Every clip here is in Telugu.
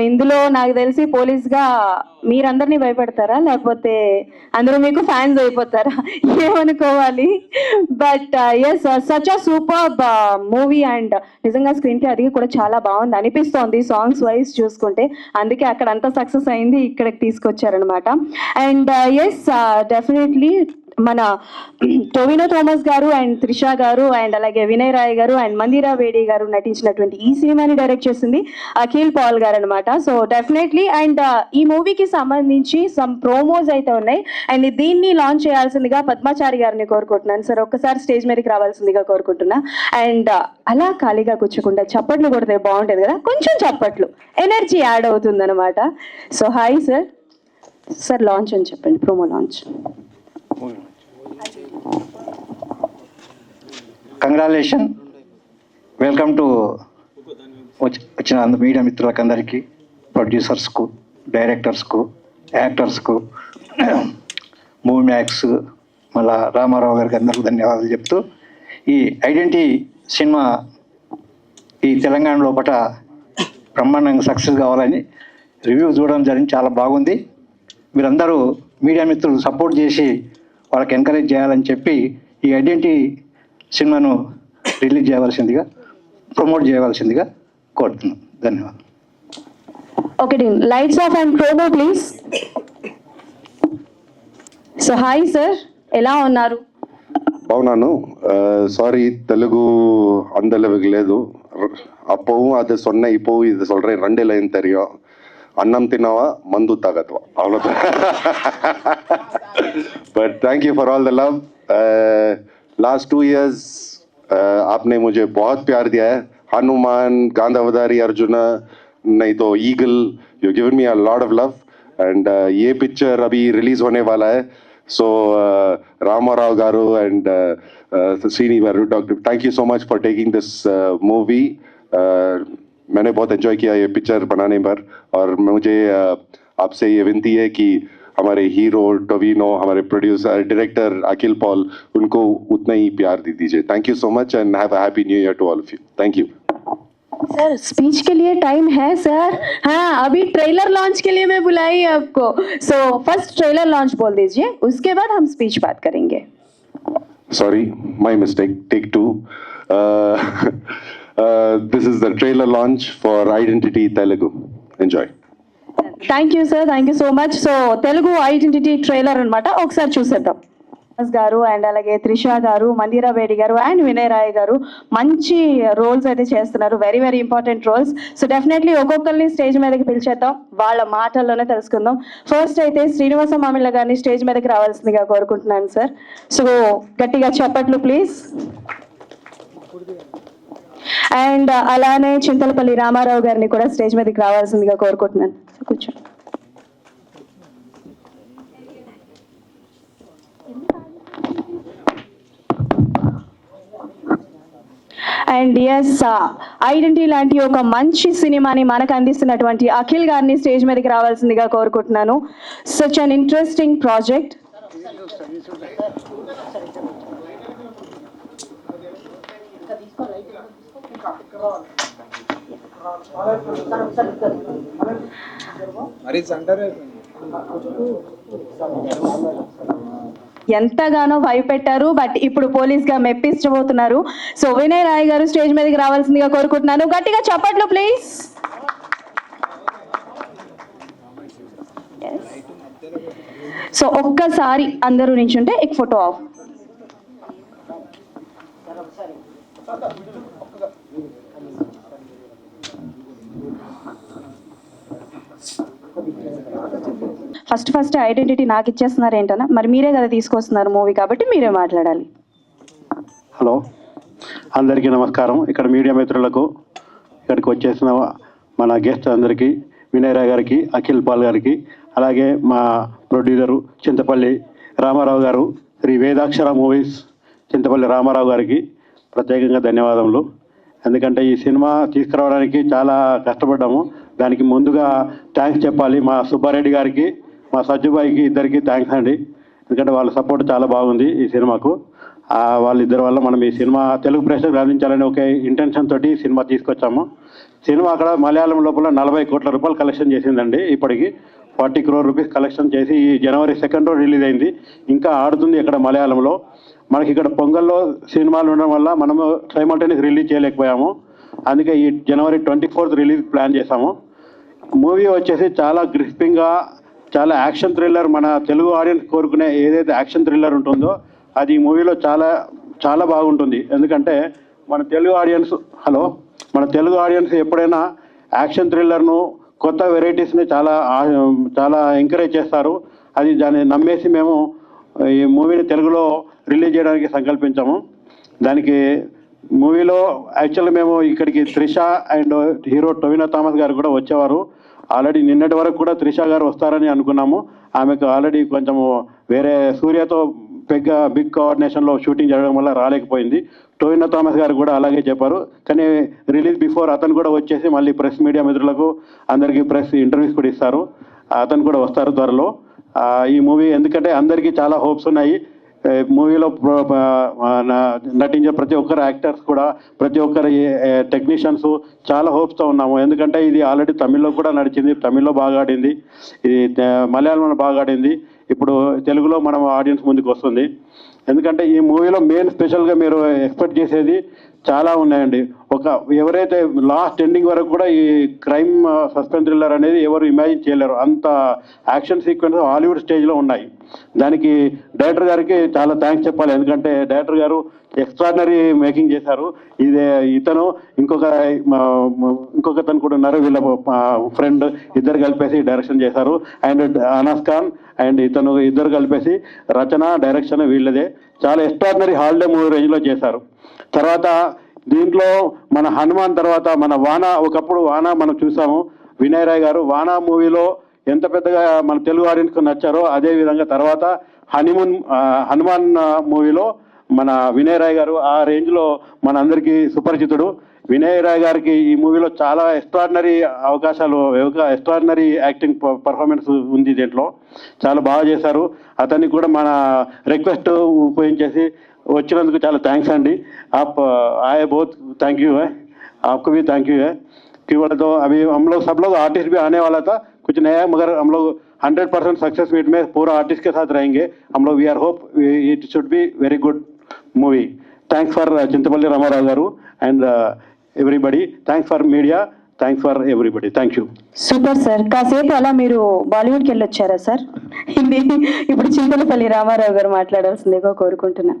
ఇందులో నాకు తెలిసి పోలీస్గా మీరందరినీ భయపెడతారా? లేకపోతే అందరూ మీకు ఫ్యాన్స్ అయిపోతారా? ఏమనుకోవాలి? But is such a super movie and నిజంగా స్క్రీన్ ప్లే అది కూడా చాలా బాగుంది. అనిపిస్తోంది సాంగ్స్ వైజ్ చూసుకుంటే. అందుకే అక్కడ అంతా సక్సెస్ అయింది ఇక్కడికి తీసుకొచ్చారనమాట and yes uh, definitely uh, మన టోవినో థోమస్ గారు అండ్ త్రిష గారు అండ్ అలాగే వినయ్ రాయ్ గారు అండ్ మందిరా వేడి గారు నటించినటువంటి ఈ సినిమాని డైరెక్ట్ చేసింది అఖిల్ పాల్ గారు అనమాట సో డెఫినెట్లీ అండ్ ఈ మూవీకి సంబంధించి సమ్ ప్రోమోస్ అయితే ఉన్నాయి. అండ్ దీన్ని లాంచ్ చేయాల్సిందిగా పద్మాచారి గారిని కోరుకుంటున్నాను. సార్ ఒక్కసారి స్టేజ్ మీదకి రావాల్సిందిగా కోరుకుంటున్నా. అండ్ అలా ఖాళీగా కూర్చోకుండా చప్పట్లు కొడితే బాగుంటుంది కదా? కొంచెం చప్పట్లు. ఎనర్జీ యాడ్ అవుతుంది అనమాట so hi sir. Sir launch అని చెప్పండి. Promo launch. Congratulation welcome to వచ్చిన మీడియా మిత్రులకు అందరికీ ప్రొడ్యూసర్స్కు డైరెక్టర్స్కు యాక్టర్స్కు మూవీ మ్యాక్స్ మళ్ళా రామారావు గారికి అందరికీ ధన్యవాదాలు చెప్తూ ఈ ఐడెంటిటీ సినిమా ఈ తెలంగాణ లోపల బ్రహ్మాండంగా సక్సెస్ కావాలని రివ్యూ చూడడం జరిగింది చాలా బాగుంది. మీరందరూ మీడియా మిత్రులు సపోర్ట్ చేసి వాళ్ళకి ఎంకరేజ్ చేయాలని చెప్పి ఈ ఐడెంటిటీ సినిమాను రిలీజ్ చేయవలసిందిగా ప్రమోట్ చేయవలసిందిగా కోరుతున్నాను ధన్యవాదాలు ఒకటి lights off and promo please so hi sir ఎలా ఉన్నారు బాగున్నాను சாரி தெலுங்கு அந்த அளவுக்கு లేదు அப்பவும் அது சொன்னேன் இப்போவும் இது சொல்றேன் ரெண்டு லைன் தெரியும் अन्नम तिनावा మందు తాగత్వా అవ్వదు but thank you for all the love last two years आपने मुझे बहुत प्यार दिया है। हनुमान गांधावधारी अर्जुन नहीं तो eagle you given me a lot of love and ये पिक्चर अभी रिलीज़ होने वाला है। So Ramarao garu and Sini garu doctor thank you so much for taking this movie मैंने बहुत एंजॉय किया ये पिक्चर बनाने पर और मुझे आपसे ये विनती है कि हमारे हीरो टोविनो हमारे प्रोड्यूसर डायरेक्टर अखिल पॉल उनको उतना ही प्यार दे दीजिए। Thank you so much and have a happy new year to all of you thank you sir speech के लिए टाइम है सर हाँ अभी ट्रेलर लॉन्च के लिए मैं बुलाई आपको. सो फ़र्स्ट ट्रेलर लॉन्च बोल दीजिए उसके बाद हम स्पीच बात करेंगे. Sorry my mistake take two. This is the trailer launch for identity Telugu enjoy thank you sir thank you so much so Telugu identity trailer అన్నమాట. ఒకసారి చూసేద్దాం. గారు అండ్ అలాగే త్రిష గారు మందిరా వేడి గారు అండ్ వినయ్ రాయ్ గారు మంచి రోల్స్ అయితే చేస్తున్నారు. Very very important roles. So definitely ఒక్కొక్కరిని స్టేజ్ మీదకి పిలిచేద్దాం. వాళ్ళ మాటల్లోనే తెలుసుకుందాం. ఫస్ట్ అయితే శ్రీనివాస మామిళ్ళ గారిని స్టేజ్ మీదకి రావాల్సిందిగా కోరుకుంటున్నాను సార్ సో గట్టిగా చెప్పట్లు ప్లీజ్ అండ్ uh, అలానే చింతలపల్లి రామారావు గారిని కూడా స్టేజ్ మీదకి రావాల్సిందిగా కోరుకుంటున్నాను. సో కూర్చోండి అండ్ ఎస్ ఐడెంటిటీ లాంటి ఒక మంచి సినిమాని మనకు అందిస్తున్నటువంటి అఖిల్ గారిని స్టేజ్ మీదకి రావాల్సిందిగా కోరుకుంటున్నాను. సచ్ అన్ ఇంట్రెస్టింగ్ ప్రాజెక్ట్ మరి సెంటర్ ఎంతగానో భయపెట్టారు బట్ ఇప్పుడు పోలీస్గా మెప్పించబోతున్నారు. సో వినయ్ రాయ్ గారు స్టేజ్ మీదకి రావాల్సిందిగా కోరుకుంటున్నాను. గట్టిగా చప్పట్లు ప్లీజ్ సో ఒక్కసారి అందరూ నించుంటే ఎక్ photo of first first identity నాకు ఇచ్చేస్తున్నారు ఏంటన్నా? మరి మీరే కదా తీసుకొస్తున్నారు మూవీ కాబట్టి మీరే మాట్లాడాలి. హలో అందరికీ నమస్కారం. ఇక్కడ మీడియా మిత్రులకు ఇక్కడికి వచ్చేసిన మన గెస్ట్ అందరికీ వినయ్ గారికి అఖిల్ పాల్ గారికి అలాగే మా ప్రొడ్యూసరు చింతపల్లి రామారావు గారు శ్రీ వేదాక్షర మూవీస్ చింతపల్లి రామారావు గారికి ప్రత్యేకంగా ధన్యవాదములు. ఎందుకంటే ఈ సినిమా తీసుకురావడానికి చాలా కష్టపడ్డాము. దానికి ముందుగా థ్యాంక్స్ చెప్పాలి. మా సుబ్బారెడ్డి గారికి మా సజ్జుబాయికి ఇద్దరికి థ్యాంక్స్ అండి. ఎందుకంటే వాళ్ళ సపోర్ట్ చాలా బాగుంది ఈ సినిమాకు. వాళ్ళిద్దరి వల్ల మనం ఈ సినిమా తెలుగు ప్రేక్షకులకు అందించాలని ఒక ఇంటెన్షన్ తోటి సినిమా తీసుకొచ్చాము. సినిమా అక్కడ మలయాళం లోపల నలభై కోట్ల రూపాయలు కలెక్షన్ చేసిందండి ఇప్పటికి. ఫార్టీ క్రోర్ రూపీస్ కలెక్షన్ చేసి ఈ జనవరి సెకండ్ రోజు రిలీజ్ అయింది. ఇంకా ఆడుతుంది ఇక్కడ మలయాళంలో. మనకి ఇక్కడ పొంగల్లో సినిమాలు ఉండడం వల్ల మనము సైమల్టేనియస్ రిలీజ్ చేయలేకపోయాము. అందుకే ఈ జనవరి ట్వంటీ ఫోర్త్ రిలీజ్ ప్లాన్ చేశాము. మూవీ వచ్చేసి చాలా గ్రిస్పింగ్గా చాలా యాక్షన్ థ్రిల్లర్ మన తెలుగు ఆడియన్స్ కోరుకునే ఏదైతే యాక్షన్ థ్రిల్లర్ ఉంటుందో అది ఈ మూవీలో చాలా చాలా బాగుంటుంది. ఎందుకంటే మన తెలుగు ఆడియన్స్ హలో మన తెలుగు ఆడియన్స్ ఎప్పుడైనా యాక్షన్ థ్రిల్లర్ను కొత్త వెరైటీస్ని చాలా చాలా ఎంకరేజ్ చేస్తారు. అది దాన్ని నమ్మేసి మేము ఈ మూవీని తెలుగులో రిలీజ్ చేయడానికి సంకల్పించాము. దానికి మూవీలో యాక్చువల్లీ మేము ఇక్కడికి త్రిష అండ్ హీరో టొవినా థామస్ గారు కూడా వచ్చేవారు. ఆల్రెడీ నిన్నటి వరకు కూడా త్రిష గారు వస్తారని అనుకున్నాము. ఆమెకు ఆల్రెడీ కొంచెము వేరే సూర్యతో పెద్ద బిగ్ కోఆర్డినేషన్లో షూటింగ్ జరగడం వల్ల రాలేకపోయింది. టోయినో థామస్ గారు కూడా అలాగే చెప్పారు. కానీ రిలీజ్ బిఫోర్ అతను కూడా వచ్చేసి మళ్ళీ ప్రెస్ మీడియా మిత్రులకు అందరికీ ప్రెస్ ఇంటర్వ్యూస్ కూడా ఇస్తారు. అతను కూడా వస్తారు త్వరలో. ఈ మూవీ ఎందుకంటే అందరికీ చాలా హోప్స్ ఉన్నాయి. మూవీలో నటించే ప్రతి ఒక్కరు యాక్టర్స్ కూడా ప్రతి ఒక్కరు టెక్నీషియన్స్ చాలా హోప్స్తో ఉన్నాము. ఎందుకంటే ఇది ఆల్రెడీ తమిళ్ళో కూడా నడిచింది. తమిళ్ళో బాగా ఆడింది. ఇది మలయాళంలో బాగా ఆడింది. ఇప్పుడు తెలుగులో మనం ఆడియన్స్ ముందుకు వస్తుంది. ఎందుకంటే ఈ మూవీలో మెయిన్ స్పెషల్గా మీరు ఎక్స్పెక్ట్ చేసేది చాలా ఉన్నాయండి. ఒక ఎవరైతే లాస్ట్ ఎండింగ్ వరకు కూడా ఈ క్రైమ్ సస్పెన్స్ థ్రిల్లర్ అనేది ఎవరు ఇమాజిన్ చేయలేరు. అంత యాక్షన్ సీక్వెన్స్ హాలీవుడ్ స్టేజ్లో ఉన్నాయి. దానికి డైరెక్టర్ గారికి చాలా థ్యాంక్స్ చెప్పాలి. ఎందుకంటే డైరెక్టర్ గారు ఎక్స్ట్రాడినరీ మేకింగ్ చేశారు. ఇదే ఇతను ఇంకొక మా- ఇంకొక అతను కూడా ఉన్నారు. వీళ్ళ ఫ్రెండ్ ఇద్దరు కలిపేసి డైరెక్షన్ చేశారు. అండ్ అనస్ ఖాన్ అండ్ ఇతను ఇద్దరు కలిపేసి రచన డైరెక్షన్ వీళ్ళదే. చాలా ఎక్స్ట్రాడినరీ హాలిడే మూవీ రేంజ్లో చేశారు. తర్వాత దీంట్లో మన హనుమాన్ తర్వాత మన వాన ఒకప్పుడు వాన మనం చూసాము. వినయ్ రాయ్ గారు వానా మూవీలో ఎంత పెద్దగా మన తెలుగు ఆడియన్స్కి నచ్చారో అదే విధంగా తర్వాత హనీమూన్ హనుమాన్ మూవీలో మన వినయ్ రాయ్ గారు ఆ రేంజ్లో మన అందరికీ సుపరిచితుడు. వినయ్ రాయ్ గారికి ఈ మూవీలో చాలా ఎక్స్ట్రాడినరీ అవకాశాలు ఎక్స్ట్రాడినరీ యాక్టింగ్ పర్ఫార్మెన్స్ ఉంది దీంట్లో చాలా బాగా చేశారు అతనికి కూడా మన రిక్వెస్ట్ ఉపయోగించేసి వచ్చినందుకు చాలా థ్యాంక్స్ అండి आप आए बहुत थैंक यू है आपको भी थैंक यू है कि बोले तो अभी हम लोग सब लोग आर्टिस्ट भी आने वाला था कुछ नया मगर हम लोग हंड्रेड परसेंट सक्सेस मीट में पूरा आर्टिस्ट के साथ रहेंगे हम लोग we are hope it should be very good movie thanks for Chintapalli Ramarao garu and everybody thanks for media thanks for everybody thank you super sir కాసేపు అలా మీరు బాలీవుడ్కి వెళ్ళి వచ్చారా సార్ ఇప్పుడు చింతలపల్లి రామారావు గారు మాట్లాడాల్సిందిగా కోరుకుంటున్నా.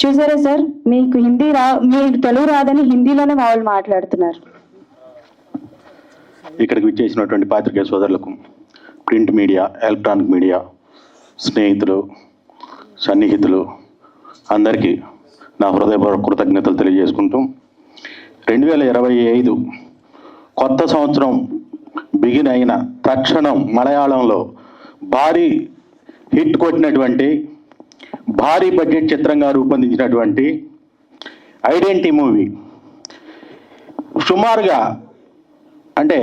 చూసారా సార్ మీకు హిందీ రా మీకు తెలుగు రాదని హిందీలోనే వాళ్ళు మాట్లాడుతున్నారు. ఇక్కడికి విచ్చేసినటువంటి పాత్రికేయ సోదరులకు ప్రింట్ మీడియా ఎలక్ట్రానిక్ మీడియా స్నేహితులు సన్నిహితులు అందరికీ నా హృదయపూర్వక కృతజ్ఞతలు తెలియజేసుకుంటూ రెండు వేల ఇరవై ఐదు కొత్త సంవత్సరం బిగిన్ అయిన తక్షణం మలయాళంలో భారీ హిట్ కొట్టినటువంటి భారీ బడ్జెట్ చిత్రంగా రూపొందించినటువంటి ఐడెంటిటీ మూవీ. సుమారుగా అంటే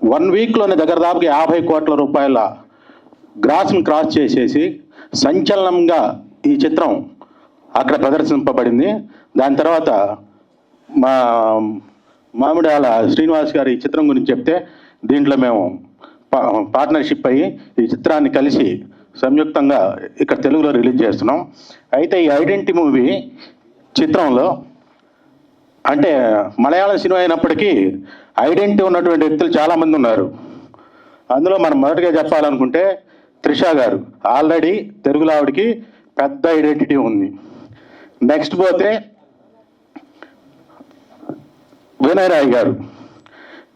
వన్ వీక్లోనే దగ్గర దాపుకి యాభై కోట్ల రూపాయల గ్రాస్ను క్రాస్ చేసేసి సంచలనంగా ఈ చిత్రం అక్కడ ప్రదర్శింపబడింది. దాని తర్వాత మా మామిడాల శ్రీనివాస్ గారు ఈ చిత్రం గురించి చెప్తే దీంట్లో మేము పా పార్ట్నర్షిప్ అయ్యి ఈ చిత్రాన్ని కలిసి సంయుక్తంగా ఇక్కడ తెలుగులో రిలీజ్ చేస్తున్నాం. అయితే ఈ ఐడెంటిటీ మూవీ చిత్రంలో అంటే మలయాళం సినిమా అయినప్పటికీ ఐడెంటిటీ ఉన్నటువంటి వ్యక్తులు చాలామంది ఉన్నారు. అందులో మనం మొదటగా చెప్పాలనుకుంటే త్రిష గారు. ఆల్రెడీ తెలుగులో ఆవిడకి పెద్ద ఐడెంటిటీ ఉంది. నెక్స్ట్ పోతే వినయరాయ్ గారు.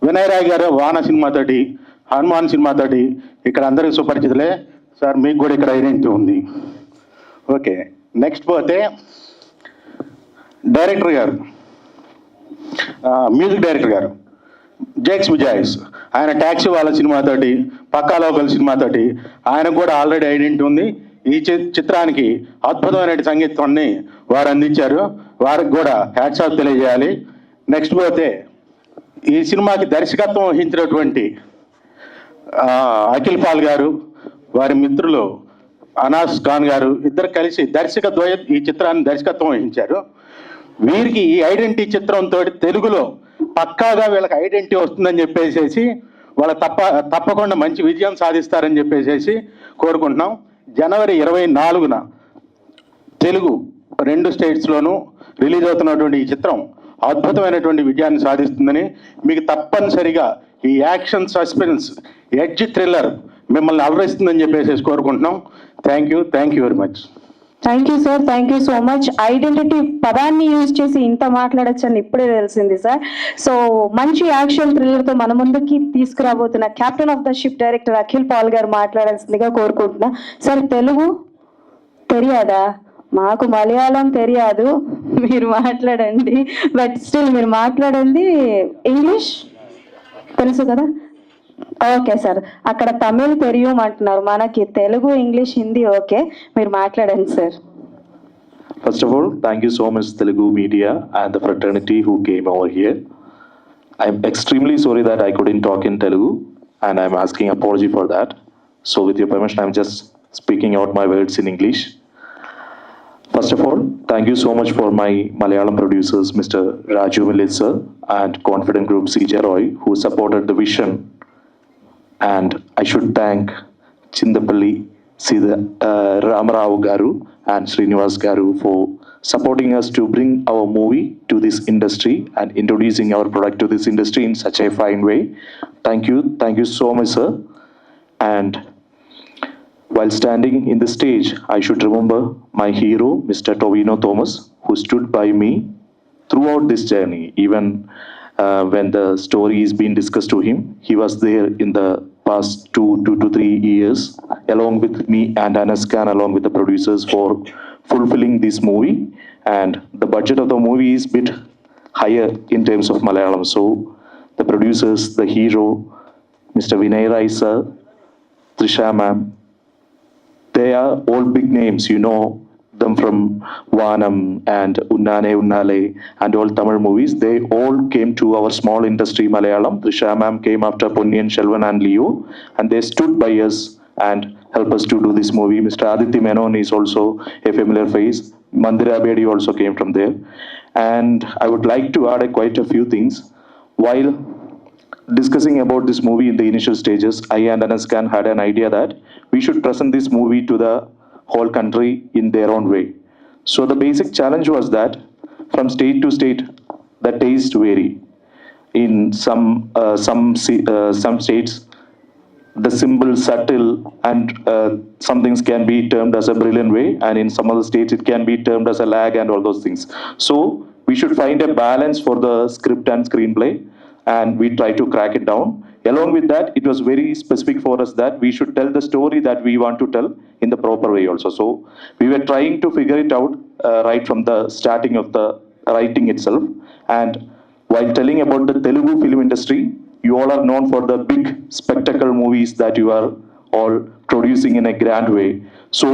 వినయరాయ్ గారు వాన సినిమాతోటి హనుమాన్ సినిమాతోటి ఇక్కడ అందరికీ సుపరిచితులే. సార్ మీకు కూడా ఇక్కడ ఐడెంటిటీ ఉంది. ఓకే నెక్స్ట్ పోతే director garu. Music director garu. Jakes విజాయిస్ ఆయన ట్యాక్సీ వాళ్ళ సినిమాతోటి పక్కా లోకల్ సినిమాతోటి ఆయన కూడా ఆల్రెడీ ఐడెంటిటీ ఉంది. ఈ చిత్రానికి అద్భుతమైన సంగీతాన్ని వారు అందించారు. వారికి కూడా హ్యాట్స్ ఆఫ్ తెలియజేయాలి. నెక్స్ట్ పోతే ఈ సినిమాకి దర్శకత్వం వహించినటువంటి అఖిల్ పాల్ గారు వారి మిత్రులు అనాస్ ఖాన్ గారు ఇద్దరు కలిసి దర్శక ద్వయ ఈ చిత్రాన్ని దర్శకత్వం వహించారు. వీరికి ఈ ఐడెంటిటీ చిత్రంతో తెలుగులో పక్కాగా వీళ్ళకి ఐడెంటిటీ వస్తుందని చెప్పేసి వాళ్ళ తప్ప తప్పకుండా మంచి విజయం సాధిస్తారని చెప్పేసి కోరుకుంటున్నాం. జనవరి ఇరవై నాలుగున తెలుగు రెండు స్టేట్స్లోనూ రిలీజ్ అవుతున్నటువంటి ఈ చిత్రం అద్భుతమైనటువంటి విజయాన్ని సాధిస్తుందని మీకు తప్పనిసరిగా ఈ యాక్షన్ సస్పెన్స్ ఎడ్జ్ థ్రిల్లర్ మిమ్మల్ని అలరిస్తుందని చెప్పేసి కోరుకుంటున్నాం. Thank you thank you very much thank you sir thank you so much identity పదాన్ని యూజ్ చేసి ఇంత మాట్లాడొచ్చని ఇప్పుడే తెలిసింది సార్ సో మంచి యాక్షన్ థ్రిల్లర్తో మన ముందుకి తీసుకురాబోతున్న captain of the ship director Akhil Paul garu మాట్లాడాల్సిందిగా కోరుకుంటున్నా. సార్ తెలుగు తెలియదా? మాకు మలయాళం తెలియదు. మీరు మాట్లాడండి. బట్ స్టిల్ మీరు మాట్లాడండి. ఇంగ్లీష్ తెలుసు కదా? ఓకే సార్ అక్కడ తమిళ్ తెలియం అంటున్నారు మనకి తెలుగు ఇంగ్లీష్ హిందీ ఓకే మీరు మాట్లాడండి sir First of all, thank you so much, Telugu media and the fraternity who came over here. I'm extremely sorry that I couldn't talk in Telugu, and I'm asking apology for that. So, with your permission, I'm just speaking out my words in English. First of all, thank you so much for my Malayalam producers, Mr. Raju Millit sir and Confident Group CJ Roy, who supported the vision and I should thank Chindapalli uh, Ramarao Garu and Srinivas Garu for supporting us to bring our movie to this industry and introducing our product to this industry in such a fine way. Thank you. Thank you so much, sir. And while standing in the stage, I should remember my hero, Mr. Tovino Thomas, who stood by me throughout this journey. Even uh, when the story is being discussed to him, he was there in the past two, two to three years, along with me and Anas Khan, along with the producers, for fulfilling this movie. And the budget of the movie is bit higher in terms of Malayalam. So the producers, the hero, Mr. Vinay Rai sir, Trisha ma'am, they are all big names, you know them from Vanam and Unnane Unnale and all Tamil movies. They all came to our small industry, Malayalam. Trisha came after Ponniyin Shelvan and Leo, and they stood by us and helped us to do this movie. Mr. Aditya Menon is also a familiar face. Mandira Bedi also came from there. And I would like to add a quite a few things. While discussing about this movie in the initial stages, I and Anas Khan had an idea that we should present this movie to the whole country in their own way. So the basic challenge was that from state to state, the taste vary. In some uh, some uh, some states, the symbol subtle and uh, some things can be termed as a brilliant way, and in some other states it can be termed as a lag and all those things. So we should find a balance for the script and screenplay, and we try to crack it down. Along with that, it was very specific for us that we should tell the story that we want to tell in the proper way also. So we were trying to figure it out uh, right from the starting of the writing itself, and while telling about the Telugu film industry, you all are known for the big spectacle movies that you are all producing in a grand way. So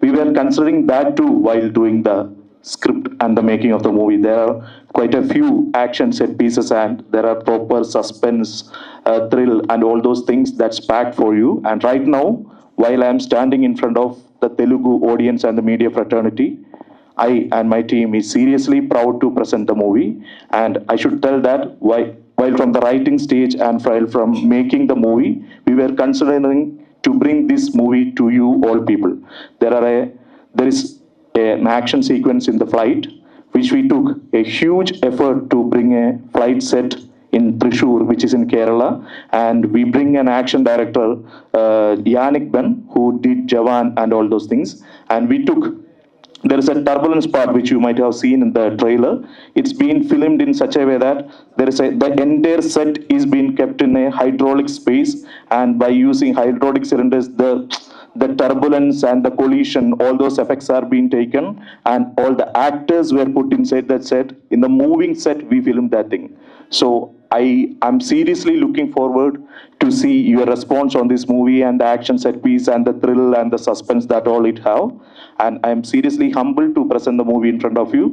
we were considering that too while doing the script and the making of the movie. There are quite a few action set pieces and there are proper suspense, uh, thrill, and all those things that's packed for you. And right now, while I am standing in front of the Telugu audience and the media fraternity, I and my team is seriously proud to present the movie. And I should tell that while, while from the writing stage and while from making the movie, we were considering to bring this movie to you all people. There are a, there is an action sequence in the flight, which we took a huge effort to bring a flight set in Trishur, which is in Kerala, and we bring an action director, uh, Yannick Ben, who did Jawan and all those things, and we took there is a turbulence part which you might have seen in the trailer. It's been filmed in such a way that there is a the entire set is being kept in a hydraulic space, and by using hydraulic cylinders, the the turbulence and the collision, all those effects are being taken, and all the actors were put inside that set. In the moving set, we filmed that thing. So I am seriously looking forward to see your response on this movie and the action set piece and the thrill and the suspense that all it have. And I am seriously humbled to present the movie in front of you.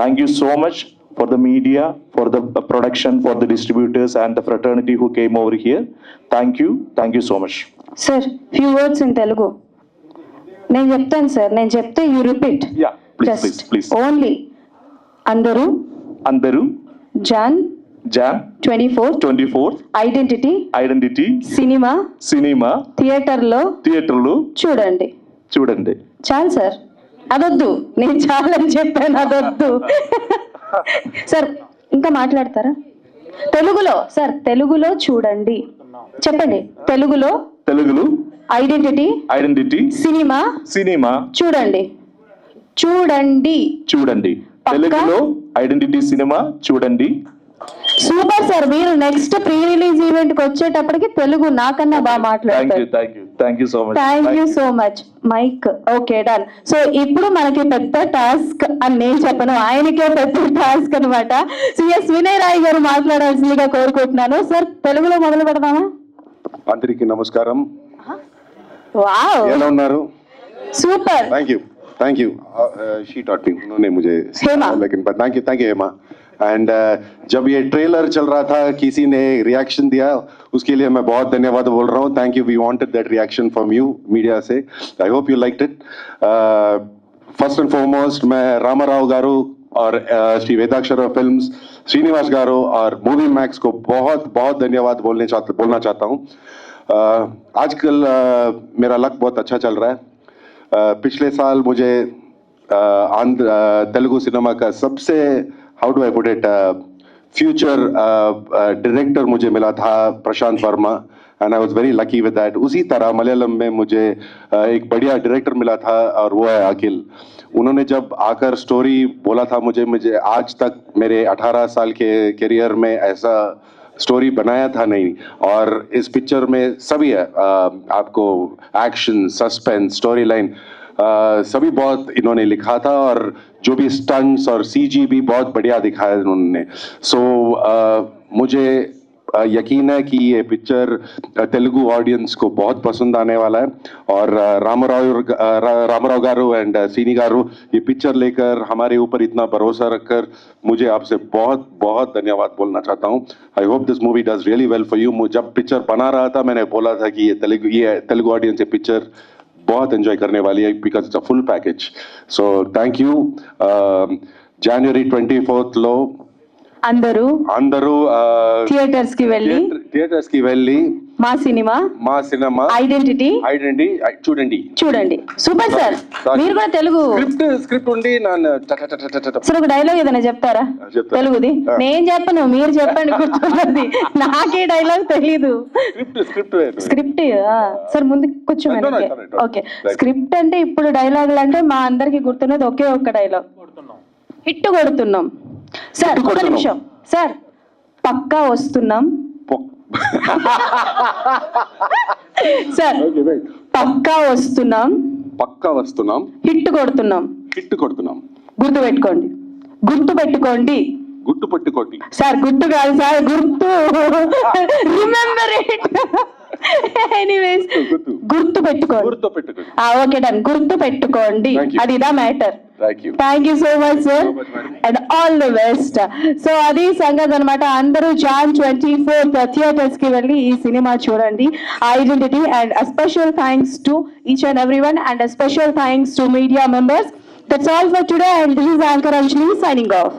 Thank you so much for the media, for the production, for the distributors and the fraternity who came over here. Thank you. Thank you so much. Sir few words in Telugu నేను చెప్తాను సార్ నేను చెప్తే you repeat Yeah, please, please, just please. Only అందరూ అందరూ John Jan twenty four twenty fourth identity identity cinema cinema థియేటర్లో థియేటర్లు చూడండి. చూడండి. చాలు సార్. అదొద్దు. నేను చాలని చెప్పాను అదొద్దు. సార్ ఇంకా మాట్లాడతారా? తెలుగులో సార్ తెలుగులో చూడండి. చెప్పండి. తెలుగులో? తెలుగులో? ఐడెంటిటీ ఐడెంటిటీ సినిమా సినిమా చూడండి. చూడండి. చూడండి? తెలుగులో? ఐడెంటిటీ సినిమా చూడండి. సూపర్ సార్ మీరు నెక్స్ట్ ప్రీ రిలీజ్ ఈవెంట్ కి వచ్చేటప్పటికి తెలుగు నాకన్నా బాగా థ్యాంక్ యూ మాట్లాడతారు thank you thank you so much thank you so much mike okay done so ఇప్పుడు మనకి పెద్ద టాస్క్ అని నేను చెప్పను ఆయనకే పెద్ద టాస్క్ అనమాట సిఎస్ వినయ్ రాయ్ గారు మాట్లాడాల్సిందిగా కోరుకుంటున్నాను సార్ తెలుగులో మొదలు పెడదామా అందరికీ నమస్కారం వావ్ ఎలా ఉన్నారు super thank you thank you she taught me उन्होंने मुझे हेमा। लेकिन thank you thank you Hema and जब ये ट्रेलर चल रहा था किसी ने रिएक्शन दिया उसके लिए मैं बहुत धन्यवाद बोल रहा हूँ। Thank you we wanted that reaction from you media से। I hope you like it first and foremost मैं रामाराव गारू और uh, श्री वेदाक्षर फ़िल्म श्रीनिवास गारू और मूवी मैक्स को बहुत बहुत धन्यवाद बोलने चाहता बोलना चाहता हूँ। Uh, आजकल uh, मेरा लक बहुत अच्छा चल रहा है। Uh, पिछले साल मुझे uh, Andhra uh, Telugu cinema का सबसे how do I put it future director uh, मुझे मिला था Prashant Varma and I was very lucky with that उसी तरह मलयालम में मुझे uh, एक बढ़िया डायरेक्टर मिला था और वो है अखिल। उन्होंने जब आकर स्टोरी बोला था मुझे मुझे आज तक मेरे 18 साल के करियर में ऐसा स्टोरी बनाया था नहीं। और इस पिक्चर में सभी है अ, आपको एक्शन सस्पेंस स्टोरी लाइन सभी बहुत इन्होंने लिखा था और जो भी स्टंट्स और सीजी भी बहुत बढ़िया दिखाया उन्होंने सो so, मुझे यकीन है कि ये पिक्चर तेलुगु ऑडियंस को बहुत पसंद आने वाला है। और रामाराव रामाराव गारू एंड सीनी गारू ये पिक्चर लेकर हमारे ऊपर इतना भरोसा रखकर मुझे आपसे बहुत बहुत धन्यवाद बोलना चाहता हूँ। I hope this movie does really well for you जब पिक्चर बना रहा था मैंने बोला था कि ये तेलुगु ये तेलुगु ऑडियंस ये पिक्चर बहुत एंजॉय करने वाली है because it's a full package so thank you January twenty fourth లో అందరూ అందరూ థియేటర్స్ కి వెళ్ళి థియేటర్స్ కి వెళ్ళి మా సినిమా? మా సినిమా. ఐడెంటిటీ ఐడెంటి చూడండి. చూడండి. Super sir. మీరు కూడా తెలుగు. స్క్రిప్ట్ స్క్రిప్ట్ ఉండి సార్ ఒక డైలాగ్ ఏదైనా చెప్తారా? చెప్తా. తెలుగుది. నేను చెప్పను మీరు చెప్పండి కూర్చున్నది నాకే డైలాగ్ తెలీదు. స్క్రిప్ట్ స్క్రిప్ట్ స్క్రిప్ట్ సార్ ముందు కొంచెం. ఓకే. స్క్రిప్ట్ అంటే ఇప్పుడు డైలాగులు అంటే మా అందరికి గుర్తున్నది ఒకే ఒక్క డైలాగ్ హిట్ కొడుతున్నాం. సార్ ఒక. నిమిషం. సార్ పక్కా వస్తున్నాం. సార్. పక్కా వస్తున్నాం. పక్కా వస్తున్నాం. హిట్ కొడుతున్నాం. హిట్ కొడుతున్నాం. గుర్తు పెట్టుకోండి. గుర్తు పెట్టుకోండి. గుట్టు పట్టుకోండి. సార్ గుర్తు కాదు సార్ గుర్తు. రిమెంబర్ ఇట్ ఎనీవేస్ గుర్తు. గుర్తు పెట్టుకోండి. గుర్తు పెట్టుకోండి. ఓకే డన్ గుర్తు పెట్టుకోండి. అది ఇదా matter. Thank you so much sir So much, madam. And all the best so అది సంగతి అనమాట అందరూ జాన్ ట్వంటీ ఫోర్త్ థియేటర్స్కి వెళ్ళి ఈ సినిమా చూడండి. Identity and special thanks to each and every one and special thanks to media members that's all for today and this is anchor Anjali signing off